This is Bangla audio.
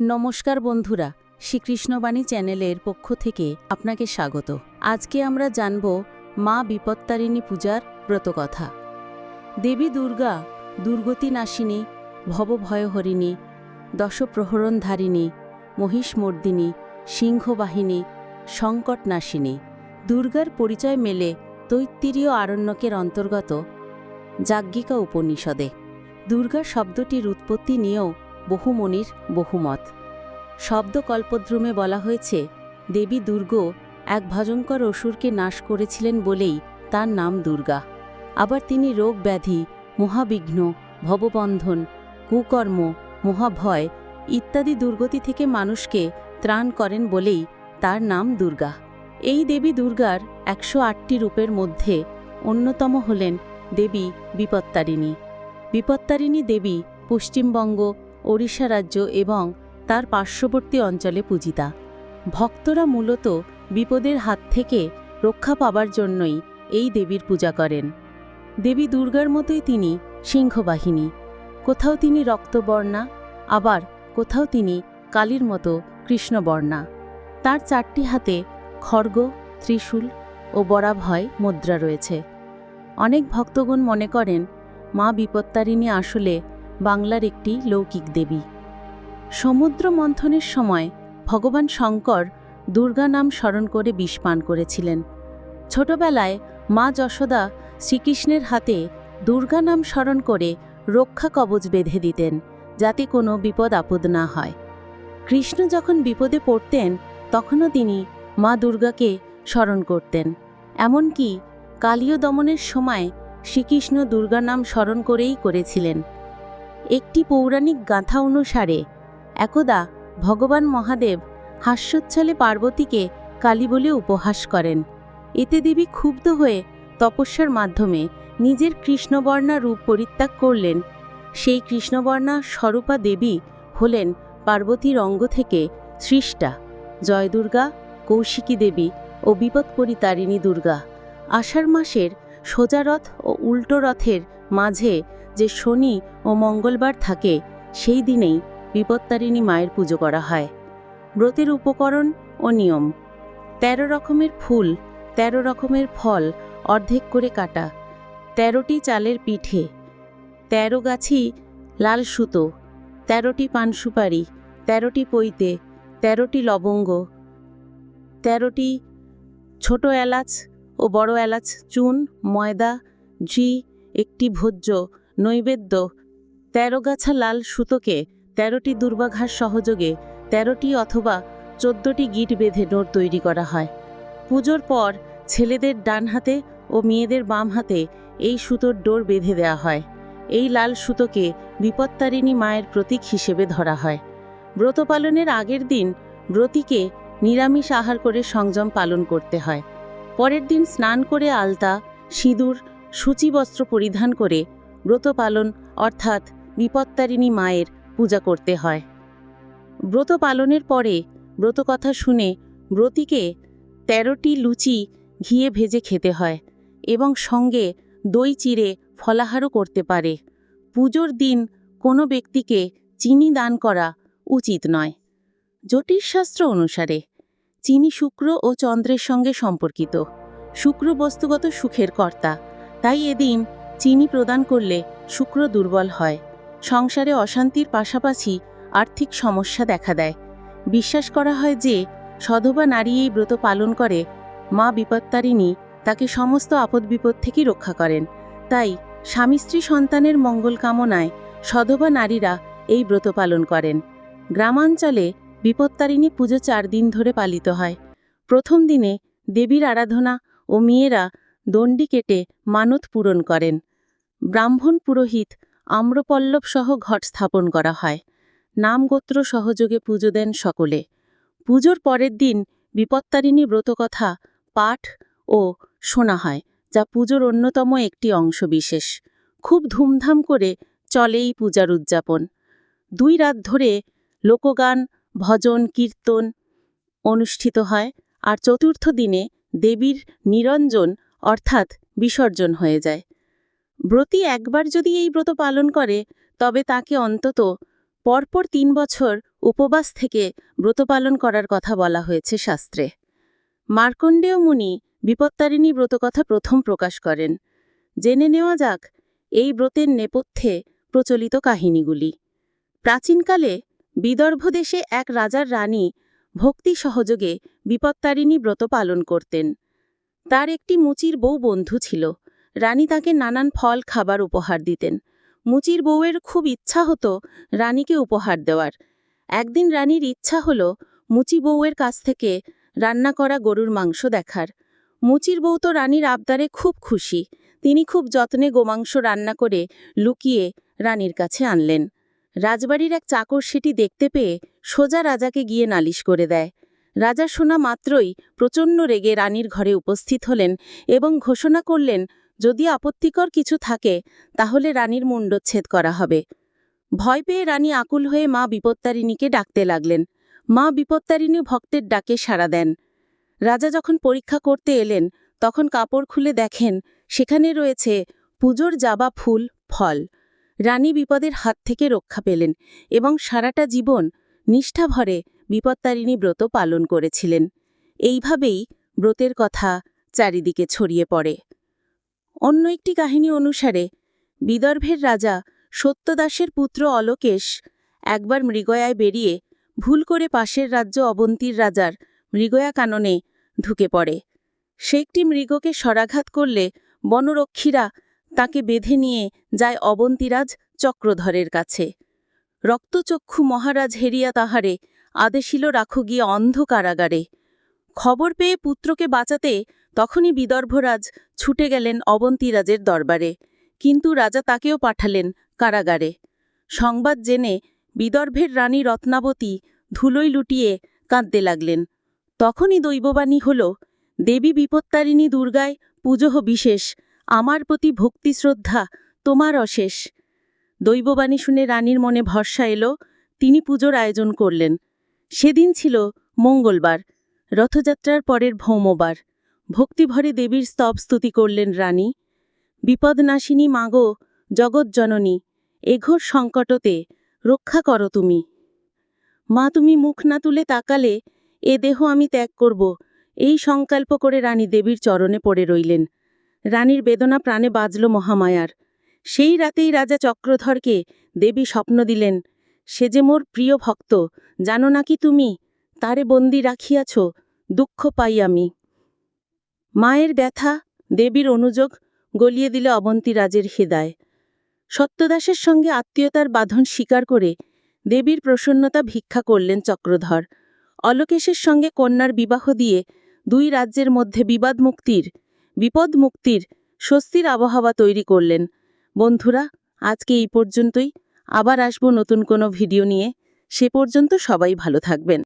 নমস্কার বন্ধুরা, শ্রীকৃষ্ণবাণী চ্যানেলের পক্ষ থেকে আপনাকে স্বাগত। আজকে আমরা জানব মা বিপত্তারিণী পূজার ব্রতকথা। দেবী দুর্গা দুর্গতি নাশিনী ভবভয়হরিণী, দশপ্রহরণধারিণী, মহিষমর্দিনী, সিংহবাহিনী সংকট নাশিনী দুর্গার পরিচয় মেলে তৈত্তিরীয় আরণ্যকের অন্তর্গত যাজ্ঞিকা উপনিষদে। দুর্গা শব্দটির উৎপত্তি নিয়েও বহু মনির বহুমত। শব্দকল্পদ্রুমে বলা হয়েছে, দেবী দুর্গ এক ভয়ঙ্কর অসুরকে নাশ করেছিলেন বলেই তার নাম দুর্গা। আবার তিনি রোগ ব্যাধি, মহাবিঘ্ন, ভববন্ধন, কুকর্ম, মহাভয় ইত্যাদি দুর্গতি থেকে মানুষকে ত্রাণ করেন বলেই তার নাম দুর্গা। এই দেবী দুর্গার একশো আটটি রূপের মধ্যে অন্যতম হলেন দেবী বিপত্তারিণী। বিপত্তারিণী দেবী পশ্চিমবঙ্গ, ওড়িশা রাজ্য এবং তার পার্শ্ববর্তী অঞ্চলে পূজিতা। ভক্তরা মূলত বিপদের হাত থেকে রক্ষা পাবার জন্যই এই দেবীর পূজা করেন। দেবী দুর্গার মতোই তিনি সিংহবাহিনী। কোথাও তিনি রক্তবর্ণা, আবার কোথাও তিনি কালীর মতো কৃষ্ণবর্ণা। তার চারটি হাতে খড়গ, ত্রিশূল ও বরাভয় মুদ্রা রয়েছে। অনেক ভক্তগণ মনে করেন, মা বিপত্তারিণী আসলে বাংলার একটি লৌকিক দেবী। সমুদ্র মন্থনের সময় ভগবান শঙ্কর দুর্গা নাম স্মরণ করে বিষ পান করেছিলেন। ছোটবেলায় মা যশোদা শ্রীকৃষ্ণের হাতে দুর্গা নাম স্মরণ করে রক্ষা কবচ বেঁধে দিতেন, যাতে কোনো বিপদ আপদ না হয়। কৃষ্ণ যখন বিপদে পড়তেন, তখনও তিনি মা দুর্গাকে স্মরণ করতেন। এমনকি কালীয় দমনের সময় শ্রীকৃষ্ণ দুর্গা নাম স্মরণ করেই করেছিলেন। একটি পৌরাণিক গাথা অনুসারে একদা ভগবান মহাদেব হাস্যোচ্ছলে পার্বতীকে কালী বলে উপহাস করেন। এতে দেবী ক্ষুব্ধ হয়ে তপস্যার মাধ্যমে নিজের কৃষ্ণবর্ণা রূপ পরিত্যাগ করলেন। সেই কৃষ্ণবর্ণা স্বরূপা দেবী হলেন পার্বতীর অঙ্গ থেকে সৃষ্টা জয় দুর্গা কৌশিকী দেবী ও বিপৎপরিতারিণী দুর্গা। আষাঢ় মাসের সোজা রথ ও উল্টো রথের মাঝে যে শনি ও মঙ্গলবার থাকে, সেই দিনেই বিপত্তারিণী মায়ের পুজো করা হয়। ব্রতের উপকরণ ও নিয়ম। তেরো রকমের ফুল, তেরো রকমের ফল, অর্ধেক করে কাটা। তেরোটি চালের পিঠে। তেরো গাছি লাল সুতো। তেরোটি পান সুপারি। তেরোটি পৈতে। তেরোটি লবঙ্গ। তেরোটি ছোট এলাচ ও বড় এলাচ, চুন, ময়দা, ঘি, একটি ভোজ্য, নৈবেদ্য। তেরো গাছা লাল সুতোকে তেরোটি দুর্বাঘাস সহযোগে তেরোটি অথবা চোদ্দটি গিট বেঁধে নোট তৈরি করা হয়। পুজোর পর ছেলেদের ডান হাতে ও মেয়েদের বাম হাতে এই সুতোর ডোর বেঁধে দেওয়া হয়। এই লাল সুতোকে বিপত্তারিণী মায়ের প্রতীক হিসেবে ধরা হয়। ব্রত পালনের আগের দিন ব্রতীকে নিরামিষ আহার করে সংযম পালন করতে হয়। পরের দিন স্নান করে আলতা, সিঁদুর সূচিবস্ত্র পরিধান করে ব্রত পালন অর্থাৎ বিপত্তারিণী মায়ের পূজা করতে হয়। ব্রত পালনের পরে ব্রতকথা শুনে ব্রতীকে তেরোটি লুচি ঘিয়ে ভেজে খেতে হয় এবং সঙ্গে দই চিড়ে ফলাহারও করতে পারে। পুজোর দিন কোনো ব্যক্তিকে চিনি দান করা উচিত নয়। জ্যোতিষশাস্ত্র অনুসারে চিনি শুক্র ও চন্দ্রের সঙ্গে সম্পর্কিত। শুক্র বস্তুগত সুখের কর্তা, তাই এদিন চিনি প্রদান করলে শুক্র দুর্বল হয়। সংসারে অশান্তির পাশাপাশি আর্থিক সমস্যা দেখা দেয়। বিশ্বাস করা হয় যে, সধবা নারী এই ব্রত পালন করে, মা বিপত্তারিণী তাকে সমস্ত আপদ বিপদ থেকে রক্ষা করেন। তাই স্বামী স্ত্রী সন্তানের মঙ্গল কামনায় সধবা নারীরা এই ব্রত পালন করেন। গ্রামাঞ্চলে বিপত্তারিণী পুজো চার দিন ধরে পালিত হয়। প্রথম দিনে দেবীর আরাধনা ও মেয়েরা দণ্ডি কেটে মানত পূরণ করেন। ব্রাহ্মণ পুরোহিত আম্রপল্লব সহ ঘট স্থাপন করা হয়। নামগোত্র সহযোগে পুজো দেন সকলে। পুজোর পরের দিন বিপত্তারিণী ব্রতকথা, পাঠ ও শোনা হয়, যা পুজোর অন্যতম একটি অংশ বিশেষ খুব ধুমধাম করে চলেই পূজার উদযাপন। দুই রাত ধরে লোকগান, ভজন, কীর্তন অনুষ্ঠিত হয় আর চতুর্থ দিনে দেবীর নিরঞ্জন অর্থাৎ বিসর্জন হয়ে যায়। ব্রতী একবার যদি এই ব্রত পালন করে, তবে তাকে অন্তত পরপর তিন বছর উপবাস থেকে ব্রত পালন করার কথা বলা হয়েছে শাস্ত্রে। মার্কণ্ডেয় মুনি বিপত্তারিণী ব্রতকথা প্রথম প্রকাশ করেন। জেনে নেওয়া যাক, এই ব্রতের নেপথ্যে প্রচলিত কাহিনীগুলি। প্রাচীনকালে বিদর্ভ দেশে এক রাজার রানী ভক্তি সহযোগে বিপত্তারিণী ব্রত পালন করতেন। তার একটি মুচির বউ বন্ধু ছিল। রানী তাকে নানান ফল, খাবার উপহার দিতেন। মুচির বউয়ের খুব ইচ্ছা হতো রানীকে উপহার দেওয়ার। একদিন রানীর ইচ্ছা হল মুচি বউয়ের কাছ থেকে রান্না করা গরুর মাংস দেখার। মুচির বউ তো রানীর আবদারে খুব খুশি। তিনি খুব যত্নে গোমাংস রান্না করে লুকিয়ে রানীর কাছে আনলেন। রাজবাড়ির এক চাকর সেটি দেখতে পেয়ে সোজা রাজাকে গিয়ে নালিশ করে দেয়। রাজা শোনা মাত্রই প্রচণ্ড রেগে রানীর ঘরে উপস্থিত হলেন এবং ঘোষণা করলেন যদি আপত্তিকর কিছু থাকে, তাহলে রানীর মুণ্ডচ্ছেদ করা হবে। ভয় পেয়ে রানী আকুল হয়ে মা বিপত্তারিণীকে ডাকতে লাগলেন। মা বিপত্তারিণী ভক্তের ডাকে সাড়া দেন। রাজা যখন পরীক্ষা করতে এলেন, তখন কাপড় খুলে দেখেন, সেখানে রয়েছে পুজোর জাবা ফুল, ফল। রানী বিপদের হাত থেকে রক্ষা পেলেন এবং সারাটা জীবন নিষ্ঠাভরে বিপত্তারিণী ব্রত পালন করেছিলেন। এইভাবেই ব্রতের কথা চারিদিকে ছড়িয়ে পড়ে। অন্য একটি কাহিনী অনুসারে, বিদর্ভের রাজা সত্যদাসের পুত্র অলোকেশ একবার মৃগয়ায় বেরিয়ে ভুল করে পাশের রাজ্য অবন্তীর রাজার মৃগয়া কাননে ঢুকে পড়ে। সে একটি মৃগকে সরাঘাত করলে বনরক্ষীরা তাকে বেঁধে নিয়ে যায় অবন্তীরাজ চক্রধরের কাছে। রক্তচক্ষু মহারাজ হেরিয়া তাহারে আদেশিল রাখো গিয়ে অন্ধ কারাগারে। খবর পেয়ে পুত্রকে বাঁচাতে তখনই বিদর্ভরাজ ছুটে গেলেন অবন্তীরাজের দরবারে। কিন্তু রাজা তাকেও পাঠালেন কারাগারে। সংবাদ জেনে বিদর্ভের রানী রত্নাবতী ধুলোই লুটিয়ে কাঁদতে লাগলেন। তখনই দৈববাণী হল, দেবী বিপত্তারিণী দুর্গায় পুজোহ বিশেষ, আমার প্রতি ভক্তি শ্রদ্ধা তোমার অশেষ। দৈববাণী শুনে রানীর মনে ভরসা এলো, তিনি পুজোর আয়োজন করলেন। সেদিন ছিল মঙ্গলবার, রথযাত্রার পরের ভৌমবার। ভক্তিভরে দেবীর স্তব স্তুতি করলেন রানী। বিপদনাশিনী মাগো জগৎজননী এঘোর সংকটতে রক্ষা করো তুমি। মা, তুমি মুখ না তুলে তাকালে এ দেহ আমি ত্যাগ করব। এই সংকল্প করে রানী দেবীর চরণে পড়ে রইলেন। রানীর বেদনা প্রাণে বাজল মহামায়ার। সেই রাতেই রাজা চক্রধরকে দেবী স্বপ্ন দিলেন, সে যে মোর প্রিয় ভক্ত, জানো নাকি তুমি? তারে বন্দি রাখিয়াছ, দুঃখ পাই আমি। মায়ের ব্যথা, দেবীর অনুযোগ গলিয়ে দিলে অবন্তীরাজের হৃদয়। সত্যদাসের সঙ্গে আত্মীয়তার বাঁধন স্বীকার করে দেবীর প্রসন্নতা ভিক্ষা করলেন চক্রধর। অলোকেশের সঙ্গে কন্যার বিবাহ দিয়ে দুই রাজ্যের মধ্যে বিবাদ মুক্তির বিপদ মুক্তির স্বস্তির আবহাওয়া তৈরি করলেন। বন্ধুরা, আজকে এই পর্যন্তই। আবার আসব নতুন কোনো ভিডিও নিয়ে। সে পর্যন্ত সবাই ভালো থাকবেন।